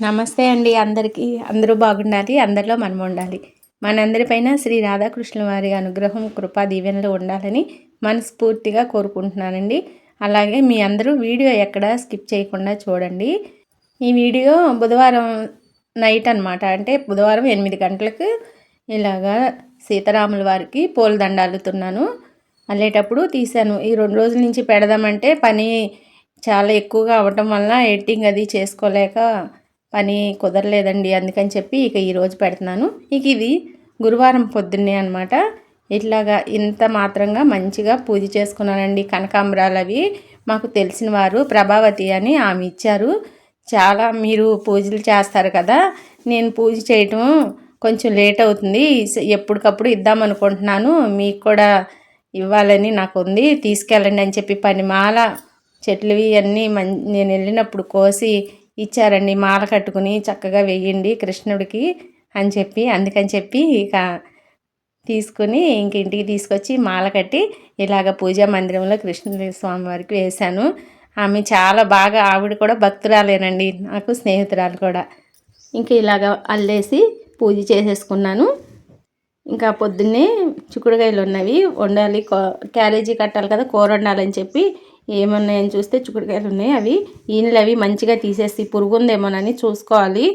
నమస్తే అండి అందరికీ. అందరూ బాగుండాలి అందరిలో మనం ఉండాలి. మనందరిపైన శ్రీ రాధాకృష్ణ వారి అనుగ్రహం కృపా దీవెనలు ఉండాలని మనస్ఫూర్తిగా కోరుకుంటున్నానండి. అలాగే మీ అందరూ వీడియో ఎక్కడ స్కిప్ చేయకుండా చూడండి. ఈ వీడియో బుధవారం నైట్ అనమాట అంటే బుధవారం ఎనిమిది గంటలకు ఇలాగా సీతారాముల వారికి పూలదండ అల్లుతున్నాను అల్లేటప్పుడు తీశాను. ఈ రెండు రోజుల నుంచి పెడదామంటే పని చాలా ఎక్కువగా అవ్వటం వల్ల ఎడిటింగ్ అది చేసుకోలేక పని కుదరలేదండి. అందుకని చెప్పి ఇక ఈరోజు పెడుతున్నాను. ఇక ఇది గురువారం పొద్దున్నే అనమాట ఇట్లాగా ఇంత మాత్రంగా మంచిగా పూజ చేసుకున్నానండి. కనకాంబరాలు అవి మాకు తెలిసిన వారు ప్రభావతి అని ఆమె ఇచ్చారు. చాలా మీరు పూజలు చేస్తారు కదా. నేను పూజ చేయటం కొంచెం లేట్ అవుతుంది. ఎప్పటికప్పుడు ఇద్దాం అనుకుంటున్నాను. మీకు కూడా ఇవ్వాలని నాకు ఉంది. తీసుకెళ్ళండి అని చెప్పి పనిమాల చెట్లువి అన్నీ మం నేను వెళ్ళినప్పుడు కోసి ఇచ్చారండి. మాల కట్టుకుని చక్కగా వెయ్యండి కృష్ణుడికి అని చెప్పి అందుకని చెప్పి ఇక తీసుకుని ఇంక ఇంటికి తీసుకొచ్చి మాల కట్టి ఇలాగ పూజా మందిరంలో కృష్ణ స్వామి వారికి వేశాను. ఆమె చాలా బాగా ఆవిడ కూడా భక్తురాలేనండి నాకు స్నేహితురాలు కూడా. ఇంక ఇలాగ అల్లేసి పూజ చేసేసుకున్నాను. ఇంకా పొద్దున్నే చిక్కుడుకాయలు ఉన్నవి వండాలి క్యారేజీ కట్టాలి కదా కూర వండాలని చెప్పి ఏమున్నాయని చూస్తే చిక్కుడుకాయలు ఉన్నాయి. అవి ఈనెలు అవి మంచిగా తీసేసి పురుగు ఉందేమోనని చూసుకోవాలి.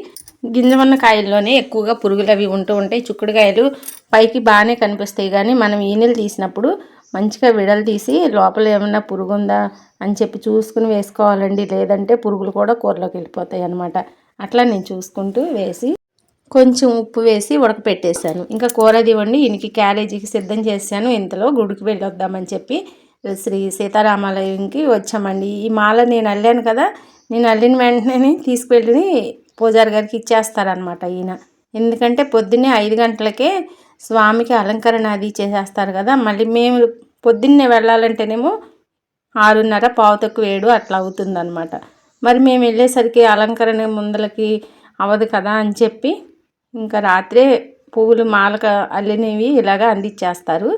గింజ ఉన్న కాయల్లోనే ఎక్కువగా పురుగులు అవి ఉంటూ ఉంటాయి. చిక్కుడుకాయలు పైకి బాగానే కనిపిస్తాయి. కానీ మనం ఈనెలు తీసినప్పుడు మంచిగా విడలు తీసి లోపల ఏమన్నా పురుగు ఉందా అని చెప్పి చూసుకుని వేసుకోవాలండి. లేదంటే పురుగులు కూడా కూరలోకి వెళ్ళిపోతాయి అనమాట అట్లా నేను చూసుకుంటూ వేసి కొంచెం ఉప్పు వేసి ఉడకపెట్టేశాను. ఇంకా కూర దివ్వండి ఇనికి క్యారేజీకి సిద్ధం చేశాను. ఇంతలో గుడికి వెళ్ళొద్దామని చెప్పి శ్రీ సీతారామాలయంకి వచ్చామండి. ఈ మాల నేను అల్లాను కదా నేను అల్లిన వెంటనే తీసుకువెళ్ళి పూజారి గారికి ఇచ్చేస్తారనమాట ఈయన. ఎందుకంటే పొద్దున్నే ఐదు గంటలకే స్వామికి అలంకరణ అది చేసేస్తారు కదా మళ్ళీ మేము పొద్దున్నే వెళ్ళాలంటేనేమో ఆరున్నర పావు తక్కువ ఏడు అట్లా అవుతుందన్నమాట. మరి మేము వెళ్ళేసరికి అలంకరణ ముందలకి అవ్వదు కదా అని చెప్పి ఇంకా రాత్రే పువ్వులు మాలక అల్లినవి ఇలాగా అందించేస్తారు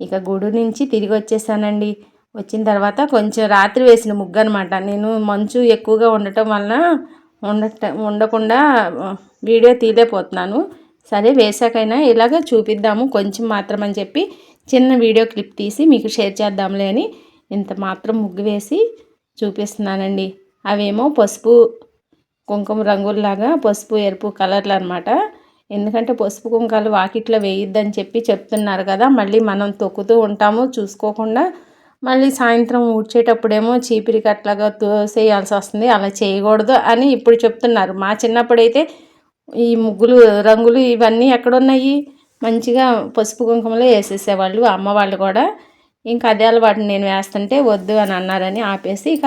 ఇక గుడి నుంచి తిరిగి వచ్చేసానండి. వచ్చిన తర్వాత కొంచెం రాత్రి వేసిన ముగ్గు అనమాట నేను మంచు ఎక్కువగా ఉండటం వలన ఉండట ఉండకుండా వీడియో తీయలేకపోతున్నాను. సరే వేసాకైనా ఇలాగ చూపిద్దాము కొంచెం మాత్రం అని చెప్పి చిన్న వీడియో క్లిప్ తీసి మీకు షేర్ చేద్దాంలే అని ఇంత మాత్రం ముగ్గు వేసి చూపిస్తున్నానండి. అవేమో పసుపు కుంకుమ రంగుల్లాగా పసుపు ఎరుపు కలర్లు అనమాట ఎందుకంటే పసుపు కుంకాలు వాకిట్లో వేయొద్దని చెప్పి చెప్తున్నారు కదా మళ్ళీ మనం తొక్కుతూ ఉంటాము చూసుకోకుండా మళ్ళీ సాయంత్రం ఊడ్చేటప్పుడేమో చీపిరి కట్లాగా తోసేయాల్సి వస్తుంది అలా చేయకూడదు అని ఇప్పుడు చెప్తున్నారు. మా చిన్నప్పుడైతే ఈ ముగ్గులు రంగులు ఇవన్నీ ఎక్కడున్నాయి? మంచిగా పసుపు కుంకుమలో వేసేసేవాళ్ళు అమ్మ వాళ్ళు కూడా. ఇంకా అదే అలవాటు నేను వేస్తుంటే వద్దు అని అన్నారని ఆపేసి ఇక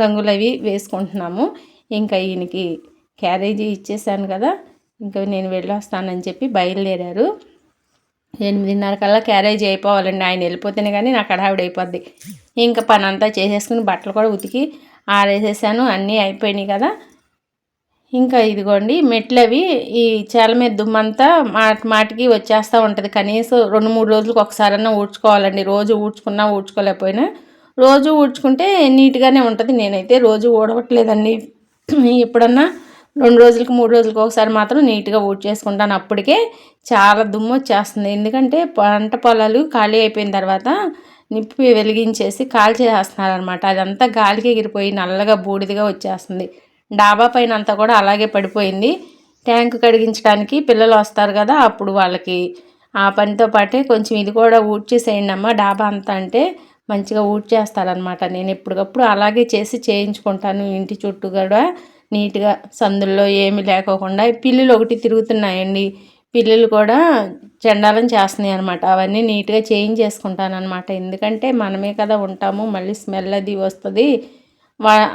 రంగులు అవి వేసుకుంటున్నాము. ఇంకా ఈయనకి క్యారేజీ ఇచ్చేసాను కదా ఇంకా నేను వెళ్ళొస్తానని చెప్పి బయలుదేరారు. ఎనిమిదిన్నర కల్లా క్యారేజ్ అయిపోవాలండి. ఆయన వెళ్ళిపోతేనే కానీ నాకు హడావిడ అయిపోద్ది. ఇంకా పని అంతా చేసేసుకుని బట్టలు కూడా ఉతికి ఆరేసేసాను. అన్నీ అయిపోయినాయి కదా. ఇంకా ఇదిగోండి మెట్లు అవి ఈ చేల మీద దుమ్మంతా మాటి మాటికి వచ్చేస్తూ ఉంటుంది. కనీసం రెండు మూడు రోజులకు ఒకసారన్నా ఊడ్చుకోవాలండి. రోజు ఊడ్చుకున్నా ఊడ్చుకోలేకపోయినా. రోజు ఊడ్చుకుంటే నీట్గానే ఉంటుంది. నేనైతే రోజు ఊడవట్లేదండి. ఎప్పుడన్నా రెండు రోజులకి మూడు రోజులకి ఒకసారి మాత్రం నీట్గా ఊడ్ చేసుకుంటాను. అప్పటికే చాలా దుమ్ము వచ్చేస్తుంది. ఎందుకంటే పంట పొలాలు ఖాళీ అయిపోయిన తర్వాత నిప్పి వెలిగించేసి కాల్చేస్తున్నారనమాట అదంతా గాలికి ఎగిరిపోయి నల్లగా బూడిదిగా వచ్చేస్తుంది. డాబా పైన అంతా కూడా అలాగే పడిపోయింది. ట్యాంక్ కడిగించడానికి పిల్లలు వస్తారు కదా అప్పుడు వాళ్ళకి ఆ పనితో పాటే కొంచెం ఇది కూడా ఊడ్చేసేయండి అమ్మ. డాబా అంతా అంటే మంచిగా ఊడ్చేస్తారనమాట నేను ఎప్పటికప్పుడు అలాగే చేసి చేయించుకుంటాను. ఇంటి చుట్టూ కూడా నీట్గా సందుల్లో ఏమి లేకోకుండా పిల్లులు ఒకటి తిరుగుతున్నాయండి. పిల్లులు కూడా చండాలం చేస్తున్నాయి అనమాట అవన్నీ నీట్గా చేంజ్ చేసుకుంటాను అనమాట ఎందుకంటే మనమే కదా ఉంటాము మళ్ళీ స్మెల్ అది వస్తుంది.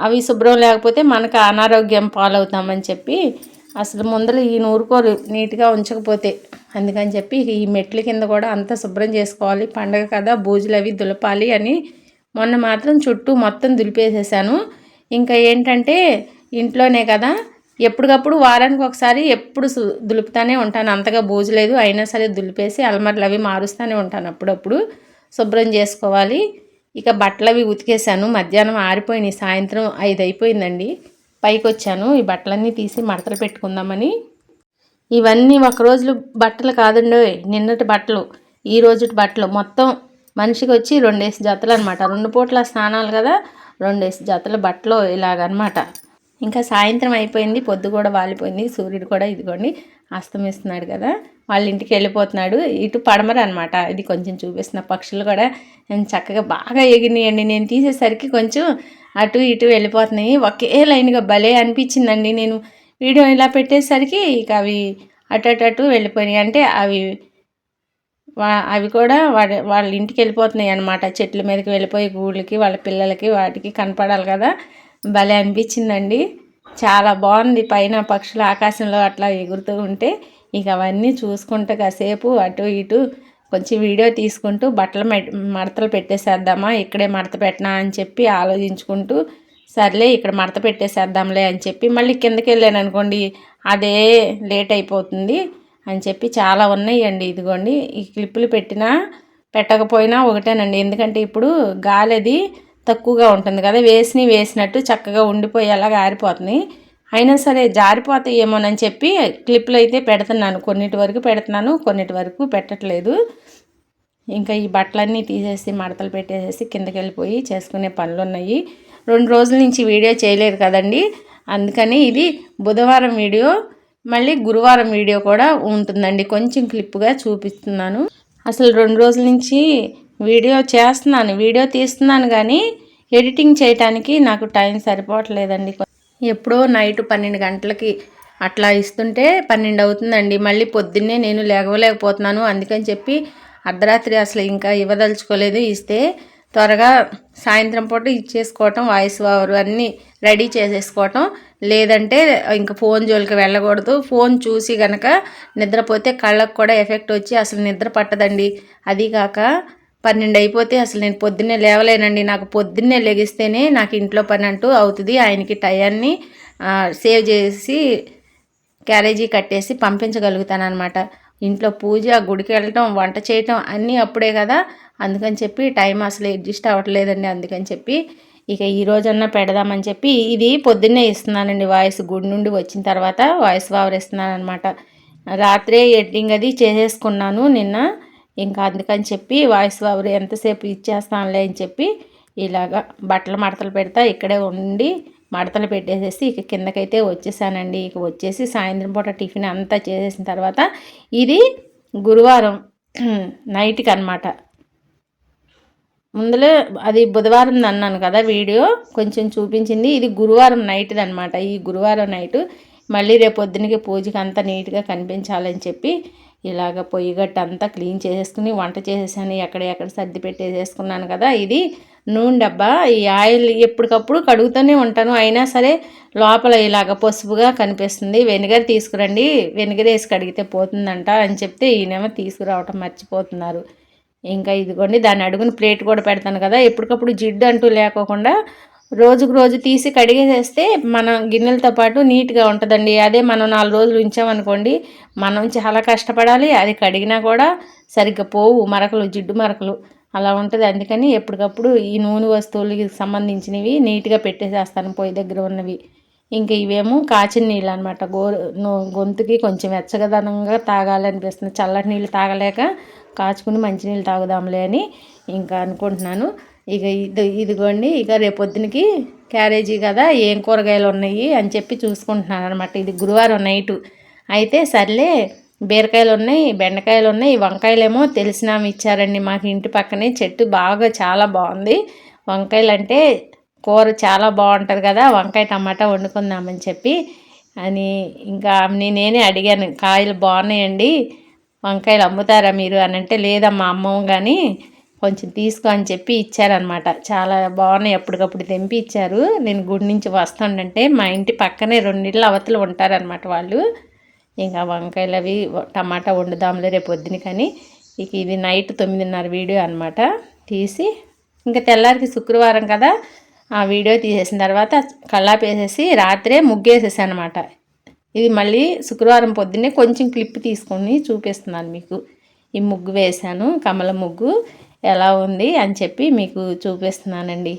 అవి శుభ్రం లేకపోతే మనకు అనారోగ్యం పాలవుతామని చెప్పి అసలు ముందర ఈ నూరుకోలు నీట్గా ఉంచకపోతే అందుకని చెప్పి ఈ మెట్ల కింద కూడా అంతా శుభ్రం చేసుకోవాలి. పండగ కదా బూజులు అవి దులపాలి అని మొన్న మాత్రం చుట్టూ మొత్తం దులిపేసేసాను. ఇంకా ఏంటంటే ఇంట్లోనే కదా. ఎప్పటికప్పుడు వారానికి ఒకసారి ఎప్పుడు దులుపుతానే ఉంటాను. అంతగా బూజులేదు అయినా సరే దులిపేసి అలమర్లు అవి మారుస్తూనే ఉంటాను అప్పుడప్పుడు. శుభ్రం చేసుకోవాలి. ఇక బట్టలు అవి ఉతికేసాను మధ్యాహ్నం ఆరిపోయినాయి. సాయంత్రం ఐదు అయిపోయిందండి. పైకి వచ్చాను ఈ బట్టలన్నీ తీసి మడతలు పెట్టుకుందామని. ఇవన్నీ ఒక రోజులు బట్టలు కాదండి నిన్నటి బట్టలు. ఈ రోజుటి బట్టలు. మొత్తం మనిషికి వచ్చి రెండేసి జతలు అనమాట రెండు పూట్ల స్నానాలు కదా. రెండేసి జతల బట్టలు ఇలాగనమాట ఇంకా సాయంత్రం అయిపోయింది పొద్దు కూడా వాలిపోయింది సూర్యుడు కూడా ఇదిగోండి అస్తమిస్తున్నాడు కదా. వాళ్ళ ఇంటికి వెళ్ళిపోతున్నాడు. ఇటు పడమర అనమాట ఇది కొంచెం చూపిస్తున్న పక్షులు కూడా చక్కగా బాగా ఎగినాయండి నేను తీసేసరికి కొంచెం అటు ఇటు వెళ్ళిపోతున్నాయి. ఒకే లైన్గా భలే అనిపించిందండి. నేను వీడియో ఇలా పెట్టేసరికి ఇక అవి అటు అటు అటు వెళ్ళిపోయినాయి. అంటే అవి అవి కూడా వాడి వాళ్ళ ఇంటికి వెళ్ళిపోతున్నాయి అనమాట చెట్ల మీదకి వెళ్ళిపోయి గూళ్ళకి వాళ్ళ పిల్లలకి వాటికి కనపడాలి కదా. భలే అనిపించిందండి. చాలా బాగుంది. పైన పక్షులు ఆకాశంలో అట్లా ఎగురుతూ ఉంటే ఇక అవన్నీ చూసుకుంటూ కాసేపు అటు ఇటు కొంచెం వీడియో తీసుకుంటూ బట్టలు మడతలు పెట్టేసేద్దామా ఇక్కడే మడత పెట్టినా అని చెప్పి ఆలోచించుకుంటూ సర్లే ఇక్కడ మడత పెట్టేసేద్దాంలే అని చెప్పి మళ్ళీ కిందకి వెళ్ళాను అనుకోండి అదే లేట్ అయిపోతుంది అని చెప్పి చాలా ఉన్నాయండి. ఇదిగోండి ఈ క్లిప్పులు పెట్టినా పెట్టకపోయినా ఒకటేనండి. ఎందుకంటే ఇప్పుడు గాలి తక్కువగా ఉంటుంది కదా వేసిని వేసినట్టు చక్కగా ఉండిపోయేలాగా ఆరిపోతుంది. అయినా సరే జారిపోతాయేమోనని చెప్పి క్లిప్లు అయితే పెడుతున్నాను. కొన్నిటి వరకు పెడుతున్నాను కొన్నిటి వరకు పెట్టట్లేదు. ఇంకా ఈ బట్టలన్నీ తీసేసి మడతలు పెట్టేసేసి కిందకి వెళ్ళిపోయి చేసుకునే పనులు ఉన్నాయి రెండు రోజుల నుంచి వీడియో చేయలేదు కదండి. అందుకని ఇది బుధవారం వీడియో మళ్ళీ గురువారం వీడియో కూడా ఉంటుందండి. కొంచెం క్లిప్గా చూపిస్తున్నాను. అసలు రెండు రోజుల నుంచి వీడియో చేస్తున్నాను వీడియో తీస్తున్నాను కానీ ఎడిటింగ్ చేయటానికి నాకు టైం సరిపోవట్లేదండి. ఎప్పుడో నైట్ పన్నెండు గంటలకి అట్లా ఇస్తుంటే పన్నెండు అవుతుందండి. మళ్ళీ పొద్దున్నే నేను లేగవలేకపోతున్నాను అందుకని చెప్పి అర్ధరాత్రి అసలు ఇంకా ఇవ్వదలుచుకోలేదు. ఇస్తే త్వరగా సాయంత్రం పూట ఇచ్చేసుకోవటం వాయిస్ ఓవర్ అన్నీ రెడీ చేసేసుకోవటం. లేదంటే ఇంకా ఫోన్ జోలికి వెళ్ళకూడదు. ఫోన్ చూసి గనక నిద్రపోతే కళ్ళకు కూడా ఎఫెక్ట్ వచ్చి అసలు నిద్ర పట్టదండి. అది కాక పన్నెండు అయిపోతే అసలు నేను పొద్దున్నే లేవలేనండి. నాకు పొద్దున్నే లెగిస్తేనే నాకు ఇంట్లో పని అంటూ అవుతుంది. ఆయనకి టయాన్ని సేవ్ చేసి క్యారేజీ కట్టేసి పంపించగలుగుతానమాట ఇంట్లో పూజ గుడికి వెళ్ళటం వంట చేయటం అన్నీ అప్పుడే కదా. అందుకని చెప్పి టైం అసలు అడ్జస్ట్ అవ్వట్లేదండి. అందుకని చెప్పి ఇక ఈ రోజన్నా పెడదామని చెప్పి ఇది పొద్దున్నే ఇస్తున్నానండి. వాయిస్ గుడి నుండి వచ్చిన తర్వాత వాయిస్ వావర్ ఇస్తున్నాను అనమాట రాత్రే ఎడ్డింగ్ అది చేసేసుకున్నాను నిన్న. ఇంకా అందుకని చెప్పి వాయిస్ ఓవర్ ఎంతసేపు ఇచ్చేస్తానులే అని చెప్పి ఇలాగా బట్టలు మడతలు పెడతా ఇక్కడే ఉండి మడతలు పెట్టేసేసి ఇక కిందకైతే వచ్చేసానండి. ఇక వచ్చేసి సాయంత్రం పూట టిఫిన్ అంతా చేసేసిన తర్వాత ఇది గురువారం నైట్కి అనమాట ముందులో అది బుధవారం అన్నాను కదా వీడియో కొంచెం చూపించింది. ఇది గురువారం నైట్ది అనమాట ఈ గురువారం నైటు మళ్ళీ రేపు పొద్దునకి పూజకి అంతా నీట్గా కనిపించాలని చెప్పి ఇలాగ పొయ్యి గట్ట అంతా క్లీన్ చేసేసుకుని వంట చేసేసాను. ఎక్కడ ఎక్కడ సర్ది పెట్టేసేసుకున్నాను కదా. ఇది నూనె డబ్బా. ఈ ఆయిల్ ఎప్పటికప్పుడు కడుగుతూనే ఉంటాను. అయినా సరే లోపల ఇలాగ పసుపుగా కనిపిస్తుంది. వెనిగర్ తీసుకురండి. వెనిగర్ వేసి కడిగితే పోతుందంట అని చెప్తే ఈయనేమో తీసుకురావటం మర్చిపోతున్నారు. ఇంకా ఇదిగోండి దాన్ని అడుగుని ప్లేట్ కూడా పెడతాను కదా. ఎప్పటికప్పుడు జిడ్డు అంటూ లేకోకుండా రోజుకు రోజు తీసి కడిగేసేస్తే మన గిన్నెలతో పాటు నీట్గా ఉంటుందండి. అదే మనం నాలుగు రోజులు ఉంచామనుకోండి మనం చాలా కష్టపడాలి అది కడిగినా కూడా సరిగ్గా పోవు మరకలు జిడ్డు మరకలు అలా ఉంటుంది. అందుకని ఎప్పటికప్పుడు ఈ నూనె వస్తువులకి సంబంధించినవి నీట్గా పెట్టేసేస్తాను పొయ్యి దగ్గర ఉన్నవి. ఇంకా ఇవేమో కాచిన నీళ్ళు అనమాట గో గొంతుకి కొంచెం వెచ్చగదనంగా తాగాలనిపిస్తుంది. చల్లటి నీళ్ళు తాగలేక కాచుకుని మంచినీళ్ళు తాగుదాంలే అని ఇంకా అనుకుంటున్నాను. ఇక ఇది ఇదిగోండి ఇక రేపొద్దునకి క్యారేజీ కదా ఏం కూరగాయలు ఉన్నాయి అని చెప్పి చూసుకుంటున్నాను అనమాట ఇది గురువారం నైటు. అయితే సర్లే బీరకాయలు ఉన్నాయి బెండకాయలు ఉన్నాయి వంకాయలేమో తెలిసిన ఇచ్చారండి మాకు ఇంటి పక్కనే. చెట్టు బాగా చాలా బాగుంది. వంకాయలు అంటే కూర చాలా బాగుంటుంది కదా వంకాయ టమాటా వండుకుందామని చెప్పి అని ఇంకా నేనే అడిగాను. కాయలు బాగున్నాయండి వంకాయలు అమ్ముతారా మీరు అని అంటే లేదమ్మా అమ్మము కానీ కొంచెం తీసుకో అని చెప్పి ఇచ్చారనమాట చాలా బాగున్నాయి. ఎప్పటికప్పుడు తెంపి ఇచ్చారు. నేను గుడి నుంచి వస్తుండంటే మా ఇంటి పక్కనే రెండిళ్ళు అవతలు ఉంటారనమాట వాళ్ళు. ఇంకా వంకాయలు అవి టమాటా వండుదాంలే రేపు పొద్దున కానీ. ఇక ఇది నైట్ తొమ్మిదిన్నర వీడియో అనమాట తీసి ఇంకా తెల్లారికి శుక్రవారం కదా. ఆ వీడియో తీసేసిన తర్వాత కళ్ళాపి వేసేసి రాత్రే ముగ్గేసేసాను అనమాట ఇది మళ్ళీ శుక్రవారం పొద్దున్నే కొంచెం క్లిప్ తీసుకొని చూపిస్తున్నాను మీకు. ఈ ముగ్గు వేశాను కమల ముగ్గు. ఎలా ఉంది అని చెప్పి మీకు చూపిస్తున్నానండి.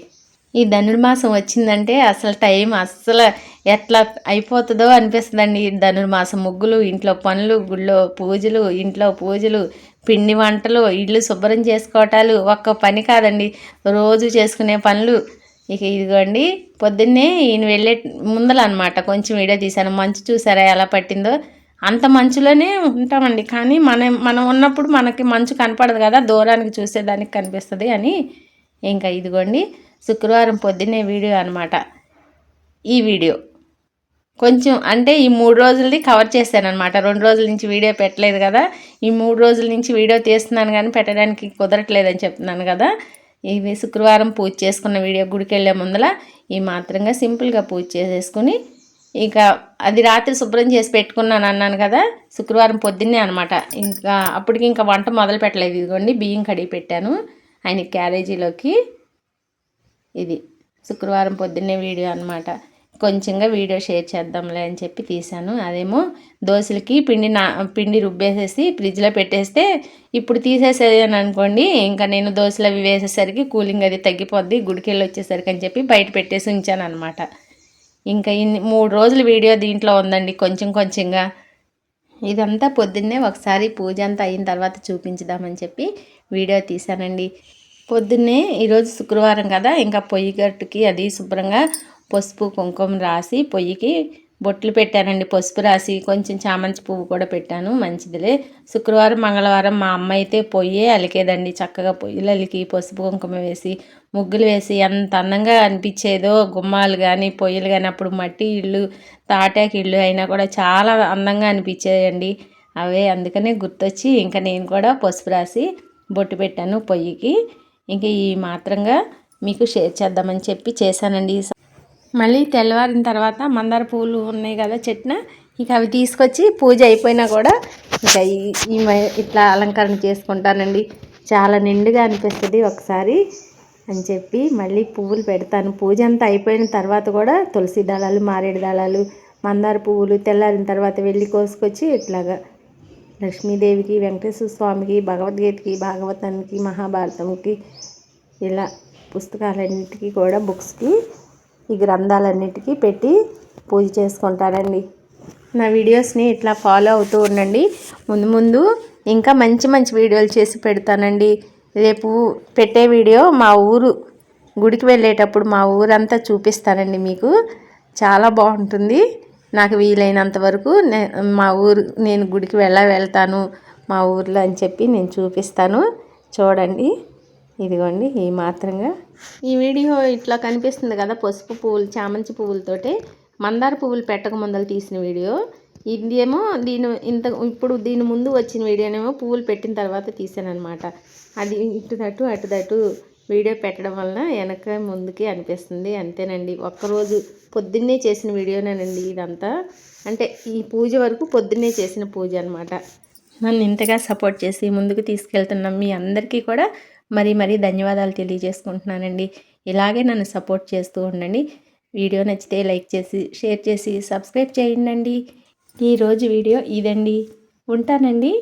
ఈ ధనుర్మాసం వచ్చిందంటే అసలు టైం అస్సలు ఎట్లా అయిపోతుందో అనిపిస్తుందండి. ఈ ధనుర్మాసం ముగ్గులు ఇంట్లో పనులు గుళ్ళో పూజలు ఇంట్లో పూజలు పిండి వంటలు ఇల్లు శుభ్రం చేసుకోవటాలు ఒక్క పని కాదండి. రోజు చేసుకునే పనులు. ఇక ఇదిగోండి పొద్దున్నే ఈయన వెళ్ళే ముందల అనమాట కొంచెం వీడియో తీశాను. మంచు చూసారా ఎలా పట్టిందో? అంత మంచులోనే ఉంటామండి. కానీ మనం మనం ఉన్నప్పుడు మనకి మంచు కనపడదు కదా దూరానికి చూసేదానికి కనిపిస్తుంది అని ఇంకా ఇదిగోండి శుక్రవారం పొద్దున్నే వీడియో అనమాట ఈ వీడియో. కొంచెం అంటే ఈ మూడు రోజులది కవర్ చేశానమాట రెండు రోజుల నుంచి వీడియో పెట్టలేదు కదా ఈ మూడు రోజుల నుంచి వీడియో తీస్తున్నాను కానీ పెట్టడానికి కుదరట్లేదని చెప్తున్నాను కదా. ఇది శుక్రవారం పూజ చేసుకున్న వీడియో గుడికి వెళ్ళే ముందల ఈ మాత్రంగా సింపుల్గా పూజ చేసేసుకుని ఇంకా అది రాత్రి శుభ్రం చేసి పెట్టుకున్నాను అన్నాను కదా శుక్రవారం పొద్దున్నే అనమాట ఇంకా అప్పటికి ఇంకా వంట మొదలు పెట్టలేదు. ఇదిగోండి బియ్యం కడిగి పెట్టాను. ఆయన క్యారేజీలోకి ఇది శుక్రవారం పొద్దున్నే వీడియో అనమాట కొంచెంగా వీడియో షేర్ చేద్దాంలే అని చెప్పి తీశాను. అదేమో దోశలకి పిండి నా పిండి రుబ్బేసేసి ఫ్రిడ్జ్లో పెట్టేస్తే ఇప్పుడు తీసేసేది అనుకోండి ఇంకా నేను దోశలు అవి వేసేసరికి కూలింగ్ అది తగ్గిపోద్ది గుడికెళ్ళి వచ్చేసరికి అని చెప్పి బయట పెట్టేసి ఉంచాను అనమాట ఇంకా ఇన్ని మూడు రోజులు వీడియో దీంట్లో ఉందండి కొంచెం కొంచెంగా. ఇదంతా పొద్దున్నే ఒకసారి పూజ అంతా అయిన తర్వాత చూపించుదామని చెప్పి వీడియో తీశానండి. పొద్దున్నే ఈరోజు శుక్రవారం కదా ఇంకా పొయ్యి గట్టుకి అది శుభ్రంగా పసుపు కుంకుమ రాసి పొయ్యికి బొట్లు పెట్టానండి పసుపు రాసి కొంచెం చామంతి పువ్వు కూడా పెట్టాను మంచిదిలే. శుక్రవారం మంగళవారం మా అమ్మ అయితే పొయ్యే అలికేదండి చక్కగా పొయ్యిలు అలికి పసుపు కుంకుమ వేసి ముగ్గులు వేసి ఎంత అందంగా అనిపించేదో గుమ్మాలు కానీ పొయ్యిలు కానీ అప్పుడు మట్టి ఇళ్ళు తాటాకి ఇళ్ళు అయినా కూడా చాలా అందంగా అనిపించేయండి. అవే అందుకనే గుర్తొచ్చి ఇంకా నేను కూడా పసుపు రాసి బొట్టు పెట్టాను పొయ్యికి. ఇంకా ఈ మాత్రంగా మీకు షేర్ చేద్దామని చెప్పి చేశానండి. మళ్ళీ తెల్లవారిన తర్వాత మందార పూలు ఉన్నాయి కదా చెట్న ఇక అవి తీసుకొచ్చి పూజ అయిపోయినా కూడా ఇక ఈ ఇట్లా అలంకరణ చేసుకుంటానండి. చాలా నిండుగా అనిపిస్తుంది ఒకసారి అని చెప్పి మళ్ళీ పువ్వులు పెడతాను. పూజ అంతా అయిపోయిన తర్వాత కూడా తులసి దళాలు మారేడు దళాలు మందార పువ్వులు తెల్లారిన తర్వాత వెళ్ళి కోసుకొచ్చి ఇట్లాగా లక్ష్మీదేవికి వెంకటేశ్వర స్వామికి భగవద్గీతకి భాగవతానికి మహాభారతంకి ఇలా పుస్తకాలన్నిటికీ కూడా బుక్స్కి ఈ గ్రంథాలన్నిటికీ పెట్టి పూజ చేసుకుంటారండి నా వీడియోస్ని ఇట్లా ఫాలో అవుతూ ఉండండి. ముందు ముందు ఇంకా మంచి మంచి వీడియోలు చేసి పెడతానండి. రేపు పెట్టే వీడియో మా ఊరు గుడికి వెళ్ళేటప్పుడు మా ఊరంతా చూపిస్తానండి మీకు. చాలా బాగుంటుంది. నాకు వీలైనంత వరకు మా ఊరు నేను గుడికి వెళ్ళ వెళ్తాను మా ఊర్లో అని చెప్పి నేను చూపిస్తాను. చూడండి. ఇదిగోండి ఈ మాత్రంగా. ఈ వీడియో ఇట్లా కనిపిస్తుంది కదా పసుపు పువ్వులు చామంతి పువ్వులతోటి. మందార పువ్వులు పెట్టక ముందలు తీసిన వీడియో. ఇదేమో దీని ఇంత ఇప్పుడు దీని ముందు వచ్చిన వీడియోనేమో పువ్వులు పెట్టిన తర్వాత తీసాను అనమాట అది ఇటుదట్టు అటుదట్టు వీడియో పెట్టడం వలన వెనక ముందుకి అనిపిస్తుంది. అంతేనండి. ఒక్కరోజు పొద్దున్నే చేసిన వీడియోనేనండి ఇదంతా. అంటే ఈ పూజ వరకు పొద్దున్నే చేసిన పూజ అనమాట నన్ను ఇంతగా సపోర్ట్ చేసి ముందుకు తీసుకెళ్తున్నాం మీ అందరికీ కూడా మరీ మరీ ధన్యవాదాలు తెలియజేసుకుంటున్నానండి. ఇలాగే నన్ను సపోర్ట్ చేస్తూ ఉండండి. వీడియో నచ్చితే లైక్ చేసి షేర్ చేసి సబ్స్క్రైబ్ చేయండి ఈరోజు వీడియో ఇదండి. ఉంటానండి.